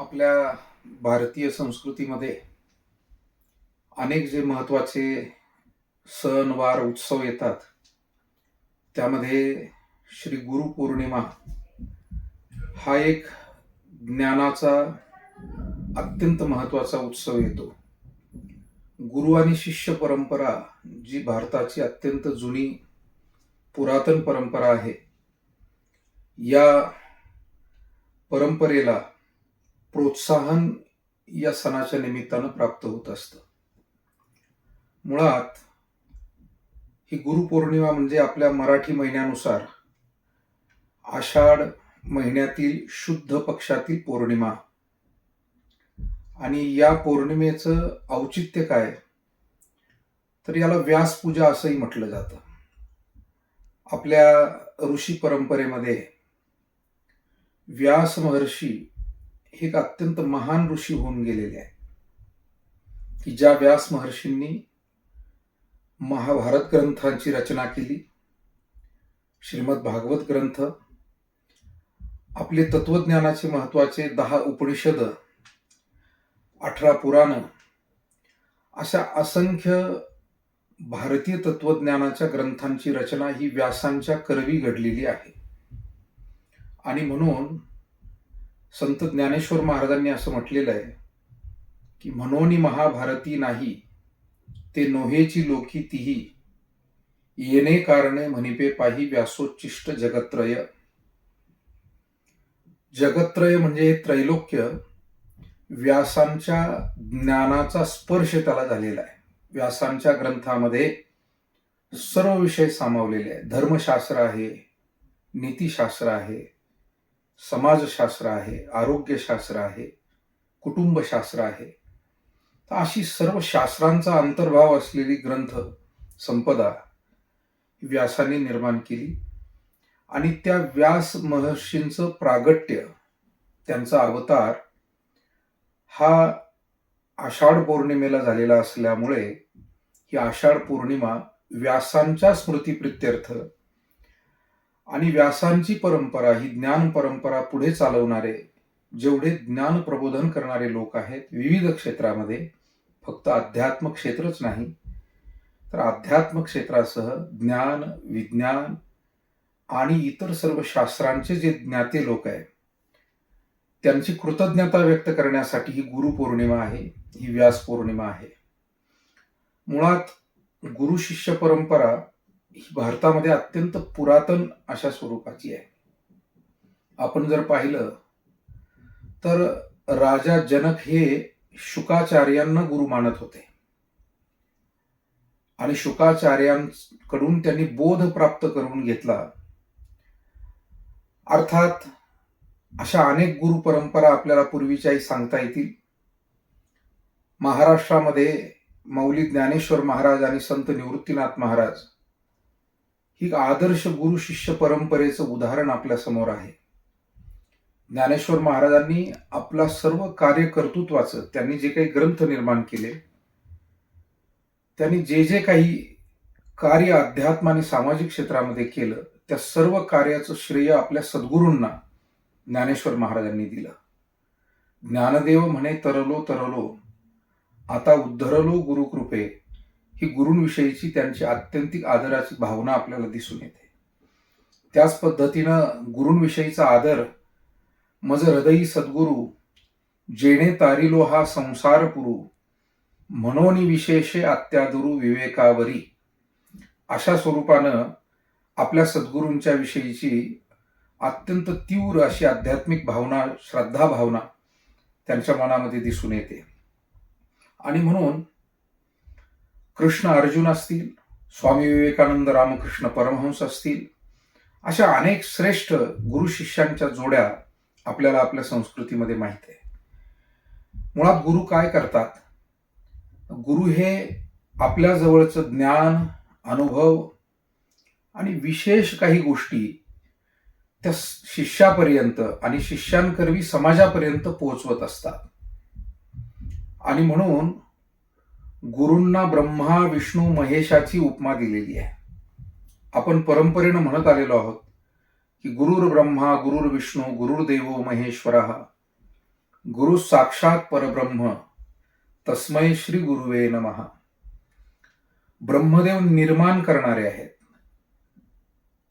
आपल्या भारतीय संस्कृतीमध्ये अनेक जे महत्त्वाचे सणवार उत्सव येतात त्यामध्ये श्री गुरुपौर्णिमा हा एक ज्ञानाचा अत्यंत महत्त्वाचा उत्सव येतो. गुरु आणि शिष्य परंपरा जी भारताची अत्यंत जुनी पुरातन परंपरा आहे या परंपरेला प्रोत्साहन या सणाच्या निमित्तानं प्राप्त होत असतं. मुळात ही गुरुपौर्णिमा म्हणजे आपल्या मराठी महिन्यानुसार आषाढ महिन्यातील शुद्ध पक्षातील पौर्णिमा. आणि या पौर्णिमेचं औचित्य काय? तर याला व्यासपूजा असंही म्हटलं जातं. आपल्या ऋषी परंपरेमध्ये व्यास महर्षी एक अत्यंत महान ऋषी होऊन गेलेले आहे की ज्या व्यास महर्षींनी महाभारत ग्रंथांची रचना केली श्रीमद भागवत ग्रंथ आपले तत्वज्ञानाचे महत्त्वाचे दहा उपनिषद अठरा पुराण अशा असंख्य भारतीय तत्वज्ञानाच्या ग्रंथांची रचना ही व्यासांच्या करवी घडलेली आहे. आणि म्हणून संत ज्ञानेश्वर महाराजांनी असं म्हटलेलं आहे की म्हणोनी महाभारती नाही ते नोहेची लोकी तिही. येणे कारणे म्हणिपे पाही व्यासोच्चिष्ट जगत्रय. जगत्रय म्हणजे हे त्रैलोक्य व्यासांच्या ज्ञानाचा स्पर्श त्याला झालेला आहे. व्यासांच्या ग्रंथामध्ये सर्व विषय सामावलेले आहे. धर्मशास्त्र आहे नीतिशास्त्र आहे समाजशास्त्र आहे आरोग्यशास्त्र आहे कुटुंबशास्त्र आहे. तर अशी सर्व शास्त्रांचा अंतर्भाव असलेली ग्रंथ संपदा व्यासाने निर्माण केली. आणि त्या व्यास महर्षींचं प्रागट्य त्यांचा अवतार हा आषाढ पौर्णिमेला झालेला असल्यामुळे ही आषाढ पौर्णिमा व्यासांच्या स्मृतीप्रित्यर्थ आणि व्यासांची परंपरा ही ज्ञान परंपरा पुढे चालवणारे जेवढे ज्ञान प्रबोधन करणारे लोक आहेत विविध क्षेत्रामध्ये फक्त अध्यात्म क्षेत्रच नाही तर अध्यात्म क्षेत्रासह ज्ञान विज्ञान आणि इतर सर्व शास्त्रांचे जे ज्ञाते लोक आहेत त्यांची कृतज्ञता व्यक्त करण्यासाठी ही गुरुपौर्णिमा आहे ही व्यास पौर्णिमा आहे. मुळात गुरु शिष्य परंपरा ही भारतामध्ये अत्यंत पुरातन अशा स्वरूपाची आहे. आपण जर पाहिलं तर राजा जनक हे शुकाचार्यांना गुरु मानत होते. आणि शुकाचार्यांकडून त्यांनी बोध प्राप्त करून घेतला. अर्थात अशा अनेक गुरु परंपरा आपल्याला पूर्वीच्याही सांगता येतील. महाराष्ट्रामध्ये मौली ज्ञानेश्वर महाराज आणि संत निवृत्तीनाथ महाराज ही आदर्श गुरु शिष्य परंपरेचं उदाहरण आपल्यासमोर आहे. ज्ञानेश्वर महाराजांनी आपला सर्व कार्य कर्तृत्वाचं त्यांनी जे काही ग्रंथ निर्माण केले त्यांनी जे जे काही कार्य अध्यात्म आणि सामाजिक क्षेत्रामध्ये केलं त्या सर्व कार्याचं श्रेय आपल्या सद्गुरूंना ज्ञानेश्वर महाराजांनी दिलं. ज्ञानदेव म्हणे तरलो तरलो आता उद्धरलो गुरुकृपे ही गुरूंविषयीची त्यांची आत्यंतिक आदराची भावना आपल्याला दिसून येते. त्याच पद्धतीनं गुरूंविषयीचा आदर मज हृदयी सद्गुरू जेणे तारिलो हा संसार पुरू मनोनी विशेषे अत्यादुरू विवेकावरी अशा स्वरूपानं आपल्या सद्गुरूंच्या विषयीची अत्यंत तीव्र अशी आध्यात्मिक भावना श्रद्धा भावना त्यांच्या मनामध्ये दिसून येते. आणि म्हणून कृष्ण अर्जुन असतील स्वामी विवेकानंद रामकृष्ण परमहंस असतील अशा अनेक श्रेष्ठ गुरु शिष्यांच्या जोड्या आपल्याला आपल्या संस्कृतीमध्ये माहीत आहे. मुळात गुरु काय करतात? गुरु हे आपल्या जवळचं ज्ञान अनुभव आणि विशेष काही गोष्टी त्या शिष्यापर्यंत आणि शिष्यांकरवी समाजापर्यंत पोहोचवत असतात. आणि म्हणून गुरूंना ब्रह्मा विष्णू महेशाची उपमा दिलेली आहे. आपण परंपरेनं म्हणत आलेलो आहोत की गुरुर ब्रह्मा गुरुर विष्णू गुरुर्देव महेश्वर. गुरु साक्षात परब्रह्म तस्मै श्री गुरुवे नमहा ब्रह्मदेव निर्माण करणारे आहेत.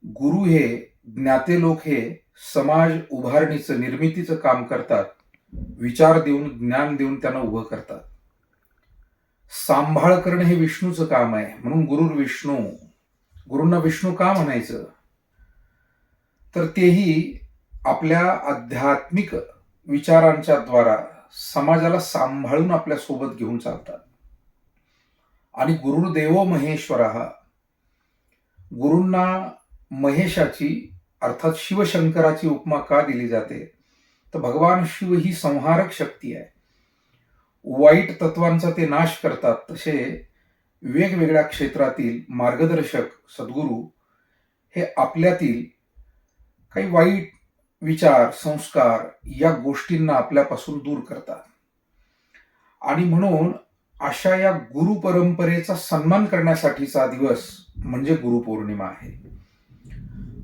गुरु हे ज्ञाते लोक हे समाज उभारणीचं निर्मितीचं काम करतात विचार देऊन ज्ञान देऊन त्यांना उभं करतात. सांभाळ करणं हे विष्णूचं काम आहे. म्हणून गुरुर विष्णू गुरूंना विष्णू का म्हणायचं? तर तेही आपल्या आध्यात्मिक विचारांच्या द्वारा समाजाला सांभाळून आपल्यासोबत घेऊन चालतात. आणि गुरुर्देव महेश्वर गुरूंना महेशाची अर्थात शिवशंकराची उपमा का दिली जाते? तर भगवान शिव ही संहारक शक्ती आहे. वाईट तत्वांचा ते नाश करतात तसे वेगवेगळ्या क्षेत्रातील मार्गदर्शक सद्गुरू हे आपल्यातील काही वाईट विचार संस्कार या गोष्टींना आपल्यापासून दूर करतात. आणि म्हणून अशा या गुरु परंपरेचा सन्मान करण्यासाठीचा दिवस म्हणजे गुरुपौर्णिमा आहे.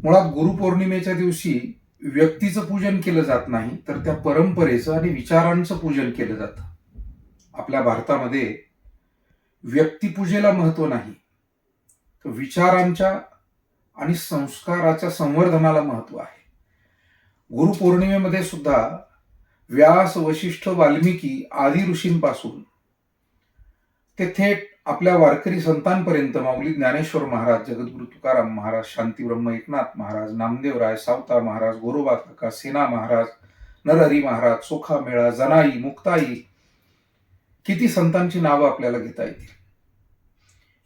मुळात गुरुपौर्णिमेच्या दिवशी व्यक्तीचं पूजन केलं जात नाही तर त्या परंपरेचं आणि विचारांचं पूजन केलं जातं. आपल्या भारतामध्ये व्यक्तिपूजेला महत्त्व नाही. तर विचारांच्या आणि संस्काराच्या संवर्धनाला महत्त्व आहे. गुरुपौर्णिमेमध्ये सुद्धा व्यास वशिष्ठ वाल्मिकी आदी ऋषींपासून ते थेट आपल्या वारकरी संतांपर्यंत माऊली ज्ञानेश्वर महाराज जगद्गुरु तुकाराम महाराज शांतीब्रह्म एकनाथ महाराज नामदेवराय सावता महाराज गोरोबा काका सेना महाराज नरहरी महाराज सोखा मेळा जनाई मुक्ताई किती संतांची नावं आपल्याला घेता येतील?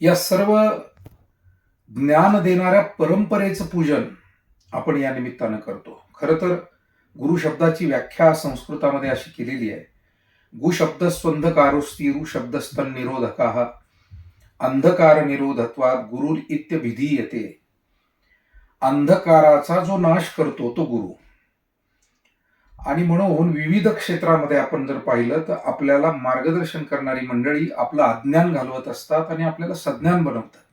या सर्व ज्ञान देणाऱ्या परंपरेचं पूजन आपण या निमित्तानं करतो. खर तर गुरु शब्दाची व्याख्या संस्कृतामध्ये अशी केलेली आहे. गुशब्द स्वंधकारोस्ती रु निरोधका अंधकार निरोधत्वात गुरु इत्यभिधी येते अंधकाराचा जो नाश करतो तो गुरु. आणि म्हणून विविध क्षेत्रामध्ये आपण जर पाहिलं तर आपल्याला मार्गदर्शन करणारी मंडळी आपलं अज्ञान घालवत असतात आणि आपल्याला सज्ञान बनवतात.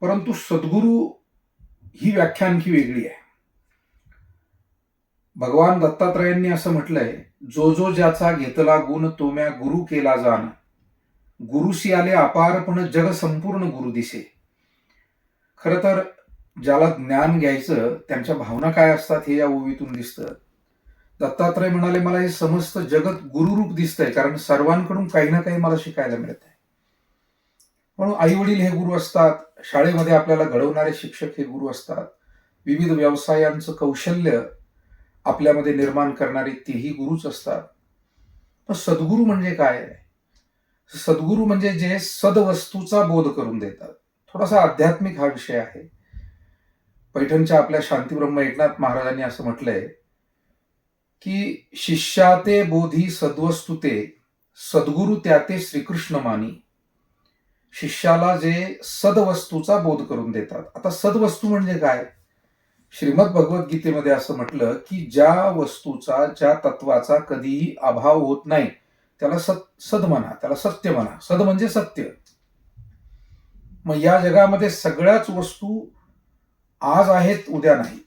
परंतु सद्गुरू ही व्याख्या आणखी वेगळी आहे. भगवान दत्तात्रयांनी असं म्हटलंय जो जो ज्याचा घेतला गुण तो म्या गुरु केला जाण. गुरुशी आले अपारपण जग संपूर्ण गुरु दिसे. खर तर ज्याला ज्ञान घ्यायचं त्यांच्या भावना काय असतात हे या ओवीतून दिसतं. दत्तात्रय म्हणाले मला हे समस्त जगत गुरुरूप दिसतंय कारण सर्वांकडून काही ना काही मला शिकायला मिळत आहे म्हणून आई वडील हे गुरु असतात शाळेमध्ये आपल्याला घडवणारे शिक्षक हे गुरु असतात. विविध व्यवसायांचं कौशल्य आपल्यामध्ये निर्माण करणारे तेही गुरुच असतात. पण सद्गुरू म्हणजे काय? सद्गुरु सद्गुरू म्हणजे जे सदवस्तूचा बोध करून देतात. थोडासा आध्यात्मिक हा विषय आहे. पैठणच्या आपल्या शांतीब्रह्म एकनाथ महाराजांनी असं म्हटलंय की शिष्याते बोधी सद्वस्तुते सद्गुरु त्याते श्रीकृष्ण मानी. शिष्याला जे सदवस्तूचा बोध करून देतात. आता सदवस्तू म्हणजे काय? श्रीमद भगवद्गीतेमध्ये असं म्हटलं की ज्या वस्तूचा ज्या तत्वाचा कधीही अभाव होत नाही त्याला सत सद म्हणा त्याला सत्य म्हणा. सद म्हणजे सत्य. मग या जगामध्ये सगळ्याच वस्तू आज आहेत उद्या नाही